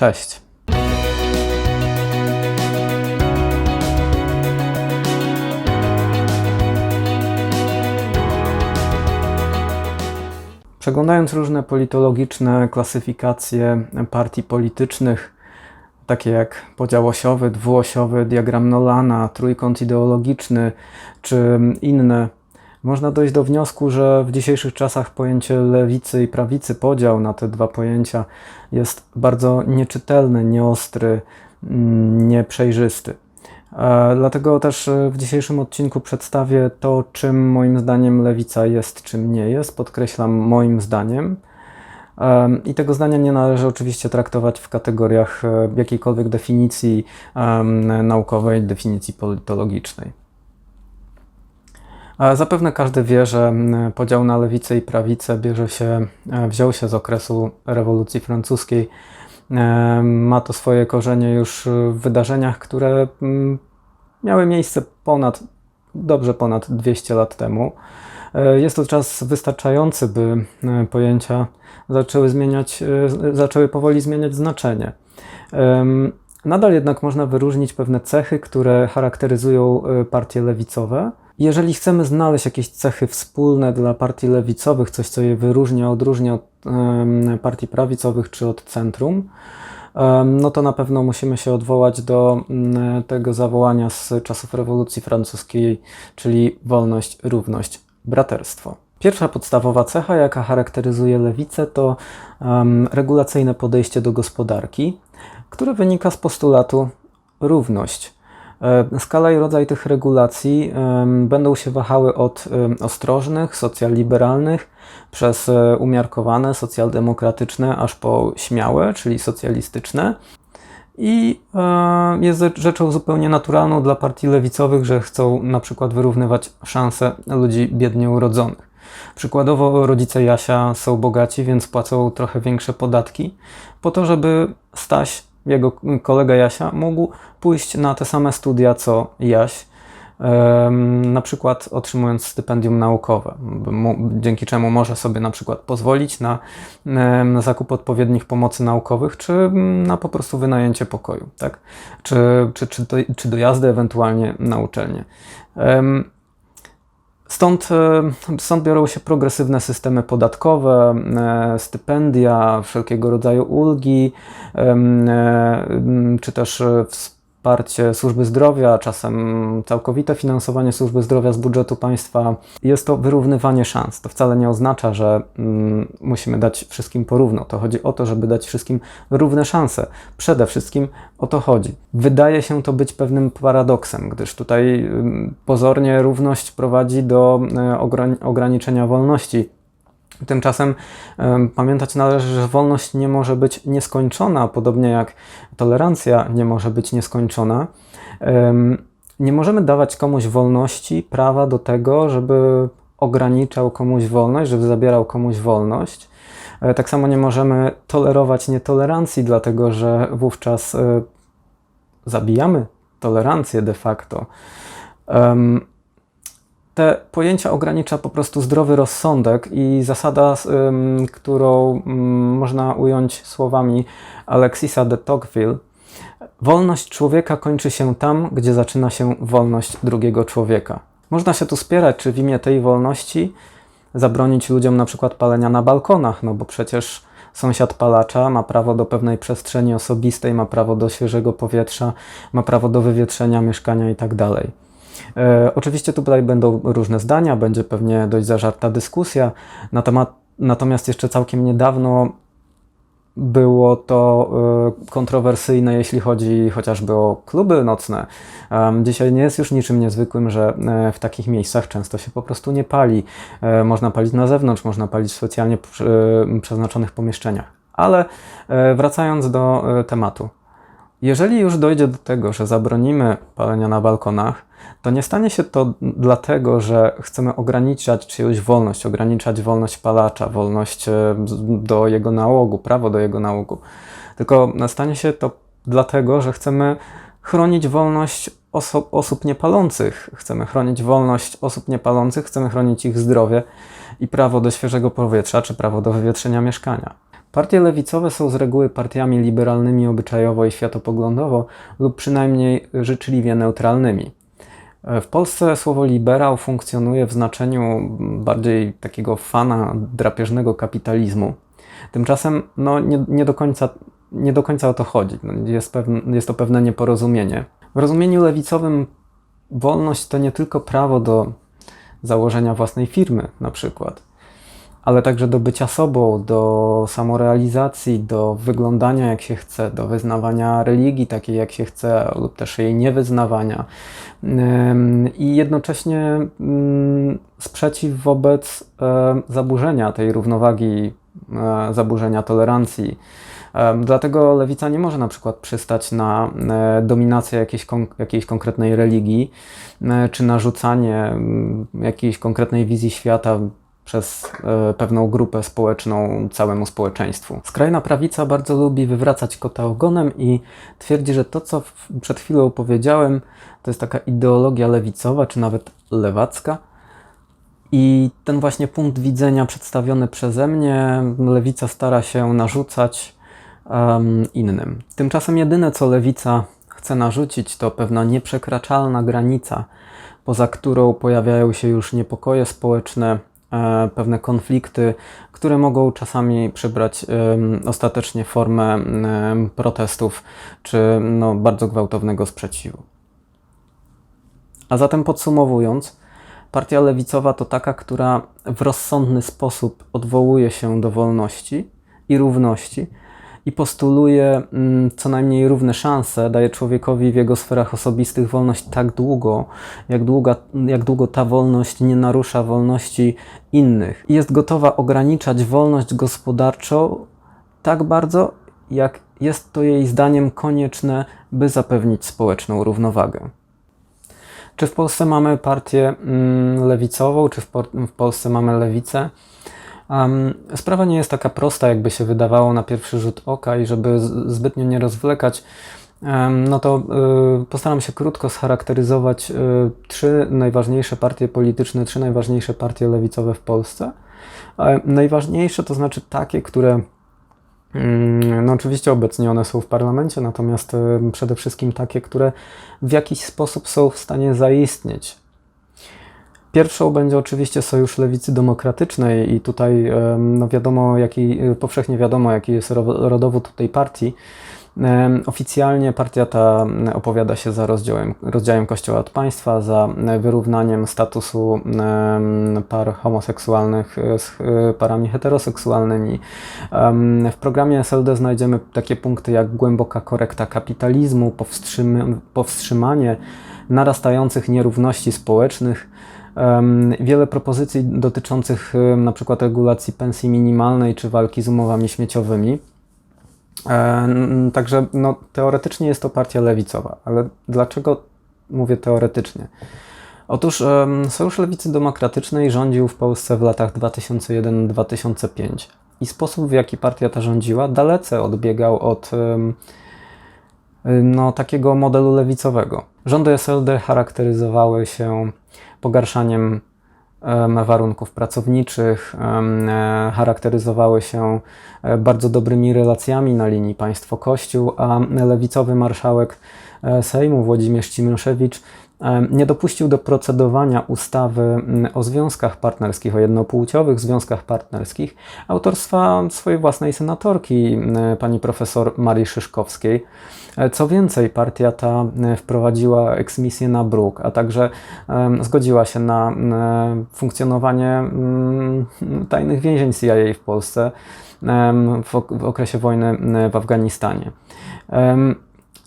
Cześć. Przeglądając różne politologiczne klasyfikacje partii politycznych, takie jak podział osiowy, dwuosiowy, diagram Nolana, trójkąt ideologiczny czy inne, można dojść do wniosku, że w dzisiejszych czasach pojęcie lewicy i prawicy, podział na te dwa pojęcia jest bardzo nieczytelny, nieostry, mm, nieprzejrzysty. E, dlatego też w dzisiejszym odcinku przedstawię to, czym moim zdaniem lewica jest, czym nie jest. Podkreślam moim zdaniem. I tego zdania nie należy oczywiście traktować w kategoriach e, jakiejkolwiek definicji naukowej, definicji politologicznej. Zapewne każdy wie, że podział na lewicę i prawicę bierze się, e, wziął się z okresu rewolucji francuskiej. Ma to swoje korzenie już w wydarzeniach, które miały miejsce ponad, dobrze ponad 200 lat temu. E, jest to czas wystarczający, by e, pojęcia zaczęły zmieniać, e, zaczęły powoli zmieniać znaczenie. Nadal jednak można wyróżnić pewne cechy, które charakteryzują partie lewicowe. Jeżeli chcemy znaleźć jakieś cechy wspólne dla partii lewicowych, coś co je wyróżnia, odróżnia od partii prawicowych czy od centrum, no to na pewno musimy się odwołać do mm, tego zawołania z czasów rewolucji francuskiej, czyli wolność, równość, braterstwo. Pierwsza podstawowa cecha, jaka charakteryzuje lewicę, to um, regulacyjne podejście do gospodarki, które wynika z postulatu równość. E, skala i rodzaj tych regulacji będą się wahały od ostrożnych, socjaliberalnych, przez e, umiarkowane, socjaldemokratyczne, aż po śmiałe, czyli socjalistyczne. I e, jest rzeczą zupełnie naturalną dla partii lewicowych, że chcą na przykład wyrównywać szanse ludzi biednie urodzonych. Przykładowo rodzice Jasia są bogaci, więc płacą trochę większe podatki, po to, żeby Staś, jego kolega Jasia, mógł pójść na te same studia co Jaś na przykład otrzymując stypendium naukowe, dzięki czemu może sobie na przykład pozwolić na, zakup odpowiednich pomocy naukowych, czy na po prostu wynajęcie pokoju, tak? czy, czy, czy, czy dojazdy ewentualnie na uczelnię. Stąd, stąd biorą się progresywne systemy podatkowe, stypendia, wszelkiego rodzaju ulgi, czy też wsparcie wsparcie służby zdrowia, czasem całkowite finansowanie służby zdrowia z budżetu państwa. Jest to wyrównywanie szans. To wcale nie oznacza, że mm, musimy dać wszystkim porówno. To chodzi o to, żeby dać wszystkim równe szanse. Przede wszystkim o to chodzi. Wydaje się to być pewnym paradoksem, gdyż tutaj mm, pozornie równość prowadzi do e, ograniczenia wolności Tymczasem pamiętać należy, że wolność nie może być nieskończona, podobnie jak tolerancja nie może być nieskończona. Nie możemy dawać komuś wolności, prawa do tego, żeby ograniczał komuś wolność, żeby zabierał komuś wolność. E, tak samo nie możemy tolerować nietolerancji, dlatego że wówczas e, zabijamy tolerancję de facto te pojęcia ogranicza po prostu zdrowy rozsądek i zasada, którą można ująć słowami Alexisa de Tocqueville. Wolność człowieka kończy się tam, gdzie zaczyna się wolność drugiego człowieka. Można się tu spierać, czy w imię tej wolności zabronić ludziom na przykład palenia na balkonach, no bo przecież sąsiad palacza ma prawo do pewnej przestrzeni osobistej, ma prawo do świeżego powietrza, ma prawo do wywietrzenia mieszkania itd. E, oczywiście tutaj będą różne zdania, będzie pewnie dość zażarta dyskusja na temat, natomiast jeszcze całkiem niedawno było to e, kontrowersyjne, jeśli chodzi chociażby o kluby nocne. Dzisiaj nie jest już niczym niezwykłym, że e, w takich miejscach często się po prostu nie pali. Można palić na zewnątrz, można palić w specjalnie przeznaczonych pomieszczeniach. Ale wracając do tematu. Jeżeli już dojdzie do tego, że zabronimy palenia na balkonach, to nie stanie się to dlatego, że chcemy ograniczać czyjąś wolność, ograniczać wolność palacza, wolność e, do jego nałogu, prawo do jego nałogu. Tylko stanie się to dlatego, że chcemy chronić wolność oso osób niepalących, chcemy chronić wolność osób niepalących, chcemy chronić ich zdrowie i prawo do świeżego powietrza, czy prawo do wywietrzenia mieszkania. Partie lewicowe są z reguły partiami liberalnymi obyczajowo i światopoglądowo lub przynajmniej życzliwie neutralnymi. W Polsce słowo liberał funkcjonuje w znaczeniu bardziej takiego fana drapieżnego kapitalizmu. Tymczasem no, nie, nie, do, końca, nie do końca o to chodzi. No, jest, pewne, jest to pewne nieporozumienie. W rozumieniu lewicowym wolność to nie tylko prawo do założenia własnej firmy, na przykład, ale także do bycia sobą, do samorealizacji, do wyglądania jak się chce, do wyznawania religii takiej jak się chce, lub też jej niewyznawania. I jednocześnie mm, sprzeciw wobec e, zaburzenia tej równowagi, e, zaburzenia tolerancji. Dlatego lewica nie może na przykład przystać na e, dominację jakiejś, jakiejś konkretnej religii, czy narzucanie mm, jakiejś konkretnej wizji świata przez e, pewną grupę społeczną całemu społeczeństwu. Skrajna prawica bardzo lubi wywracać kota ogonem i twierdzi, że to, co przed chwilą powiedziałem, to jest taka ideologia lewicowa, czy nawet lewacka. I ten właśnie punkt widzenia przedstawiony przeze mnie, lewica stara się narzucać um, innym. Tymczasem jedyne, co lewica chce narzucić, to pewna nieprzekraczalna granica, poza którą pojawiają się już niepokoje społeczne, pewne konflikty, które mogą czasami przybrać ostatecznie formę protestów czy no, bardzo gwałtownego sprzeciwu. A zatem podsumowując, partia lewicowa to taka, która w rozsądny sposób odwołuje się do wolności i równości i postuluje mm, co najmniej równe szanse, daje człowiekowi w jego sferach osobistych wolność tak długo, jak, długa, jak długo ta wolność nie narusza wolności innych. I jest gotowa ograniczać wolność gospodarczą tak bardzo, jak jest to jej zdaniem konieczne, by zapewnić społeczną równowagę. Czy w Polsce mamy partię mm, lewicową, czy w, w Polsce mamy lewicę? Um, sprawa nie jest taka prosta, jakby się wydawało na pierwszy rzut oka, i żeby zbytnio nie rozwlekać, um, no to y, postaram się krótko scharakteryzować y, trzy najważniejsze partie polityczne, trzy najważniejsze partie lewicowe w Polsce. E, najważniejsze to znaczy takie, które mm, no oczywiście obecnie one są w parlamencie, natomiast y, przede wszystkim takie, które w jakiś sposób są w stanie zaistnieć Pierwszą będzie oczywiście Sojusz Lewicy Demokratycznej i tutaj no wiadomo, jaki, powszechnie wiadomo, jaki jest rodowód tej partii. Oficjalnie partia ta opowiada się za rozdziałem, rozdziałem Kościoła od państwa, za wyrównaniem statusu par homoseksualnych z parami heteroseksualnymi. W programie SLD znajdziemy takie punkty jak głęboka korekta kapitalizmu, powstrzymanie narastających nierówności społecznych, Wiele propozycji dotyczących przykład regulacji pensji minimalnej czy walki z umowami śmieciowymi. Także no, teoretycznie jest to partia lewicowa, ale dlaczego mówię teoretycznie? Otóż Sojusz Lewicy Demokratycznej rządził w Polsce w latach 2001-2005 i sposób, w jaki partia ta rządziła, dalece odbiegał od no, takiego modelu lewicowego. Rządy SLD charakteryzowały się pogarszaniem warunków pracowniczych, e, charakteryzowały się e, bardzo dobrymi relacjami na linii państwo-kościół, a lewicowy marszałek e, Sejmu Włodzimierz Cimruszewicz nie dopuścił do procedowania ustawy o związkach partnerskich, o jednopłciowych związkach partnerskich, autorstwa swojej własnej senatorki, pani profesor Marii Szyszkowskiej. Co więcej, partia ta wprowadziła eksmisję na bruk, a także zgodziła się na funkcjonowanie tajnych więzień CIA w Polsce w okresie wojny w Afganistanie.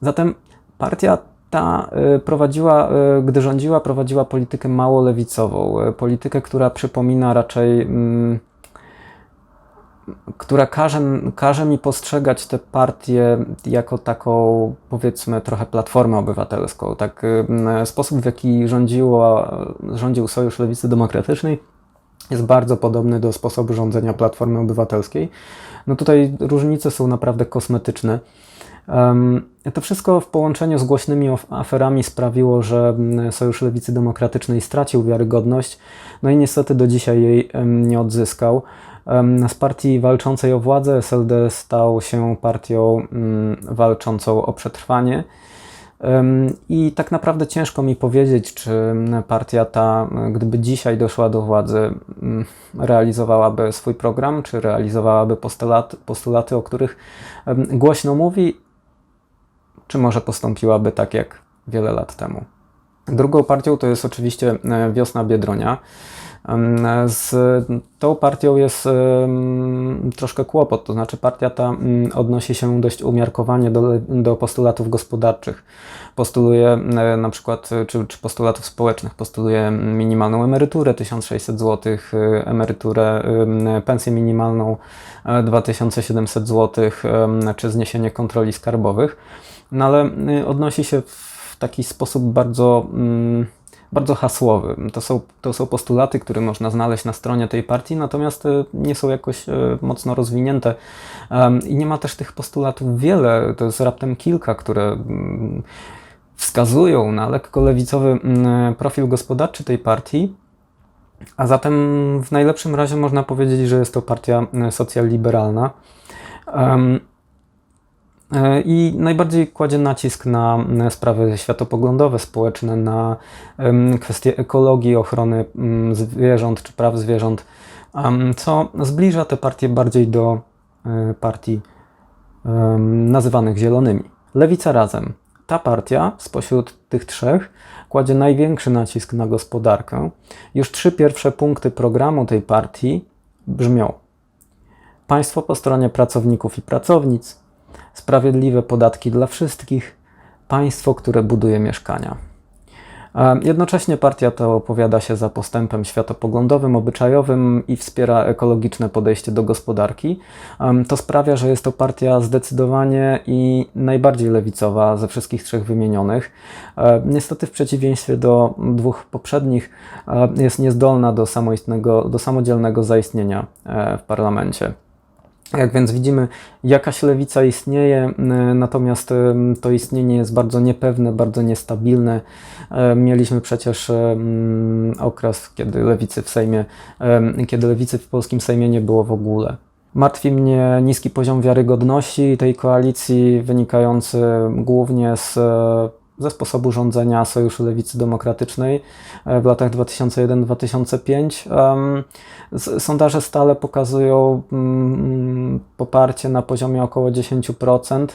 Zatem partia ta y, prowadziła, y, gdy rządziła, prowadziła politykę mało lewicową, y, politykę, która przypomina raczej, mm, która każe, każe mi postrzegać tę partię jako taką, powiedzmy, trochę platformę obywatelską. Tak, sposób, w jaki rządziło, rządził Sojusz Lewicy Demokratycznej, jest bardzo podobny do sposobu rządzenia Platformy Obywatelskiej. No tutaj różnice są naprawdę kosmetyczne. To wszystko w połączeniu z głośnymi aferami sprawiło, że mm, Sojusz Lewicy Demokratycznej stracił wiarygodność, no i niestety do dzisiaj jej nie odzyskał. Z partii walczącej o władzę SLD stał się partią mm, walczącą o przetrwanie. I tak naprawdę ciężko mi powiedzieć, czy partia ta, gdyby dzisiaj doszła do władzy, mm, realizowałaby swój program, czy realizowałaby postulaty, postulaty o których głośno mówi, czy może postąpiłaby tak jak wiele lat temu. Drugą partią to jest oczywiście e, Wiosna Biedronia. Z tą partią jest troszkę kłopot, to znaczy partia ta mm, odnosi się dość umiarkowanie do, do postulatów gospodarczych. Postuluje e, na przykład, czy, czy postulatów społecznych, postuluje minimalną emeryturę 1600 zł, emeryturę, pensję minimalną 2700 zł, czy zniesienie kontroli skarbowych. No ale y, odnosi się w taki sposób bardzo mm, bardzo hasłowy. To są, to są postulaty, które można znaleźć na stronie tej partii, natomiast e, nie są jakoś e, mocno rozwinięte i nie ma też tych postulatów wiele, to jest raptem kilka, które mm, wskazują na lekko lewicowy mm, profil gospodarczy tej partii. A zatem w najlepszym razie można powiedzieć, że jest to partia socjal-liberalna. E, I najbardziej kładzie nacisk na sprawy światopoglądowe, społeczne, na kwestie ekologii, ochrony zwierząt czy praw zwierząt, co zbliża te partie bardziej do e, partii nazywanych zielonymi. Lewica razem. Ta partia spośród tych trzech kładzie największy nacisk na gospodarkę. Już trzy pierwsze punkty programu tej partii brzmią: państwo po stronie pracowników i pracownic, sprawiedliwe podatki dla wszystkich, państwo, które buduje mieszkania. Jednocześnie partia ta opowiada się za postępem światopoglądowym, obyczajowym i wspiera ekologiczne podejście do gospodarki. To sprawia, że jest to partia zdecydowanie i najbardziej lewicowa ze wszystkich trzech wymienionych. Niestety, w przeciwieństwie do dwóch poprzednich, jest niezdolna do do samodzielnego zaistnienia e, w parlamencie. Jak więc widzimy, jakaś lewica istnieje, natomiast to istnienie jest bardzo niepewne, bardzo niestabilne. Mieliśmy przecież okres, kiedy lewicy w Sejmie, kiedy lewicy w polskim Sejmie nie było w ogóle. Martwi mnie niski poziom wiarygodności tej koalicji, wynikający głównie z ze sposobu rządzenia Sojuszu Lewicy Demokratycznej e, w latach 2001-2005. Sondaże stale pokazują mm, poparcie na poziomie około 10%.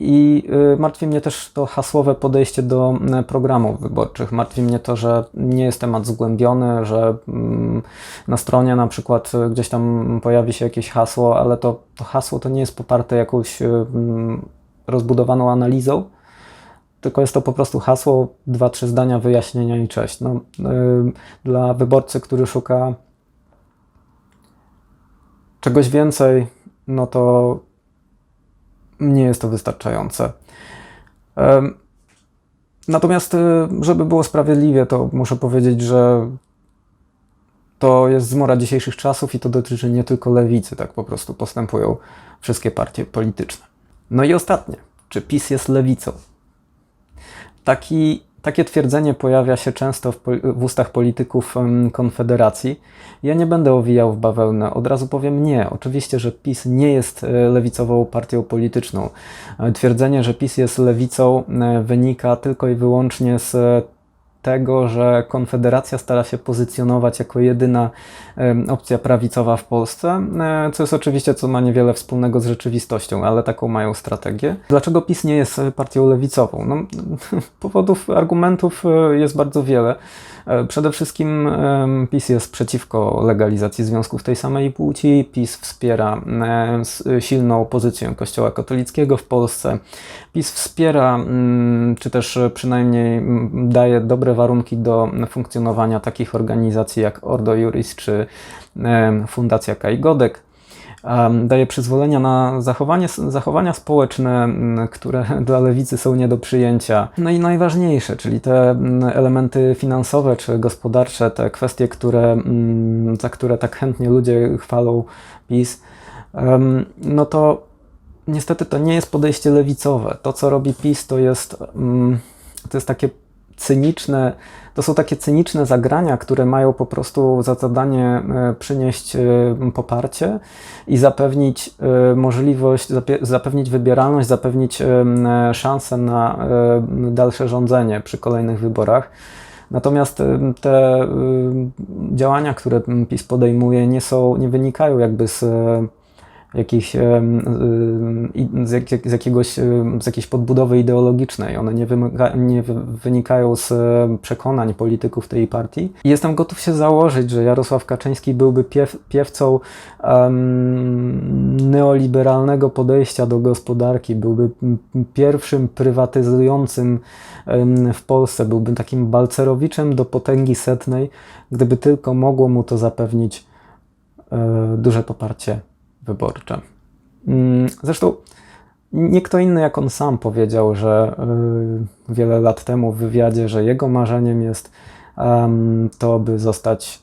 I y, martwi mnie też to hasłowe podejście do programów wyborczych. Martwi mnie to, że nie jest temat zgłębiony, że mm, na stronie na przykład gdzieś tam pojawi się jakieś hasło, ale to, to hasło to nie jest poparte jakąś y, mm, rozbudowaną analizą tylko jest to po prostu hasło, dwa, trzy zdania wyjaśnienia i cześć. No, yy, dla wyborcy, który szuka czegoś więcej, no to nie jest to wystarczające. Yy, natomiast, yy, żeby było sprawiedliwie, to muszę powiedzieć, że to jest zmora dzisiejszych czasów i to dotyczy nie tylko lewicy, tak po prostu postępują wszystkie partie polityczne. No i ostatnie, czy PiS jest lewicą? Taki, takie twierdzenie pojawia się często w, w ustach polityków Konfederacji. Ja nie będę owijał w bawełnę, od razu powiem nie. Oczywiście, że PiS nie jest e, lewicową partią polityczną. E, twierdzenie, że PiS jest lewicą e, wynika tylko i wyłącznie z tego, że Konfederacja stara się pozycjonować jako jedyna opcja prawicowa w Polsce, e, co jest oczywiście, co ma niewiele wspólnego z rzeczywistością, ale taką mają strategię. Dlaczego PiS nie jest partią lewicową? No, powodów, argumentów e, jest bardzo wiele. E, przede wszystkim PiS jest przeciwko legalizacji związków tej samej płci. PiS wspiera silną pozycję Kościoła katolickiego w Polsce. PiS wspiera, czy też przynajmniej daje dobre warunki do funkcjonowania takich organizacji jak Ordo Juris czy Fundacja Kai Godek daje przyzwolenia na zachowanie, zachowania społeczne, które dla lewicy są nie do przyjęcia. No i najważniejsze, czyli te elementy finansowe czy gospodarcze, te kwestie, które, za które tak chętnie ludzie chwalą PiS, no to niestety to nie jest podejście lewicowe. To, co robi PiS, to jest, to jest takie cyniczne, to są takie cyniczne zagrania, które mają po prostu za zadanie e, przynieść e, poparcie i zapewnić e, możliwość, zapewnić wybieralność, zapewnić szansę na dalsze rządzenie przy kolejnych wyborach. Natomiast te działania, które PiS podejmuje, nie są, nie wynikają jakby z jakichś, y, z, jak, z, jakiegoś, em, z jakiejś podbudowy ideologicznej. One nie, wymaga, nie wy- wynikają z e, przekonań polityków tej partii. I jestem gotów się założyć, że Jarosław Kaczyński byłby piew, piewcą em, neoliberalnego podejścia do gospodarki, byłby pierwszym prywatyzującym em, w Polsce, byłby takim balcerowiczem do potęgi setnej, gdyby tylko mogło mu to zapewnić e, duże poparcie wyborcze. Mm, Zresztą nie kto inny jak on sam powiedział, że y, wiele lat temu w wywiadzie, że jego marzeniem jest to, by zostać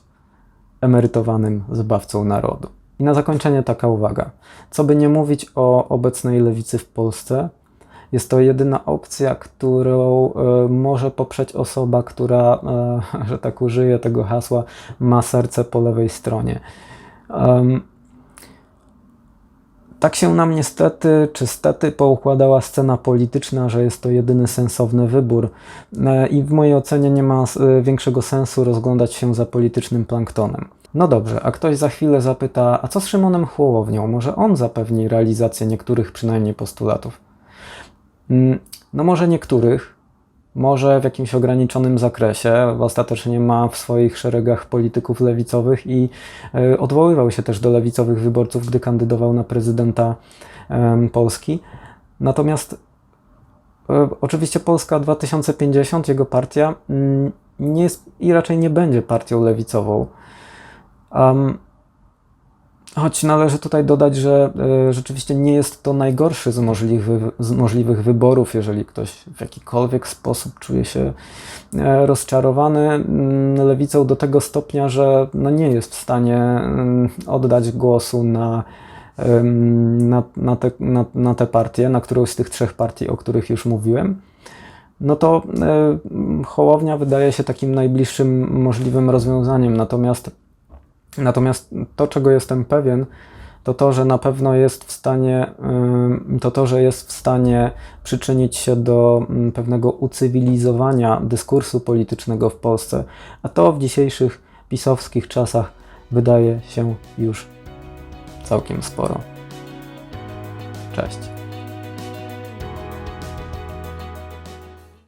emerytowanym zbawcą narodu. I na zakończenie taka uwaga. Co by nie mówić o obecnej lewicy w Polsce, jest to jedyna opcja, którą e, może poprzeć osoba, która, e, że tak użyję tego hasła, ma serce po lewej stronie. Em, tak się nam niestety, czy stety poukładała scena polityczna, że jest to jedyny sensowny wybór E, i w mojej ocenie nie ma e, większego sensu rozglądać się za politycznym planktonem. No dobrze, a ktoś za chwilę zapyta, a co z Szymonem Hołownią? Może on zapewni realizację niektórych przynajmniej postulatów? Mm, No może niektórych, może w jakimś ograniczonym zakresie. Ostatecznie ma w swoich szeregach polityków lewicowych i e, odwoływał się też do lewicowych wyborców, gdy kandydował na prezydenta Polski. Natomiast e, oczywiście Polska 2050, jego partia, mm, nie jest i raczej nie będzie partią lewicową. Choć należy tutaj dodać, że e, rzeczywiście nie jest to najgorszy z możliwych, z możliwych wyborów, jeżeli ktoś w jakikolwiek sposób czuje się e, rozczarowany mm, lewicą do tego stopnia, że no nie jest w stanie mm, oddać głosu na, na, na, te, na, na tę partię, na którąś z tych trzech partii, o których już mówiłem. No to e, Hołownia wydaje się takim najbliższym możliwym rozwiązaniem. Natomiast Natomiast to, czego jestem pewien, to to, że na pewno jest w stanie, to to, że jest w stanie przyczynić się do mm, pewnego ucywilizowania dyskursu politycznego w Polsce, a to w dzisiejszych pisowskich czasach wydaje się już całkiem sporo. Cześć.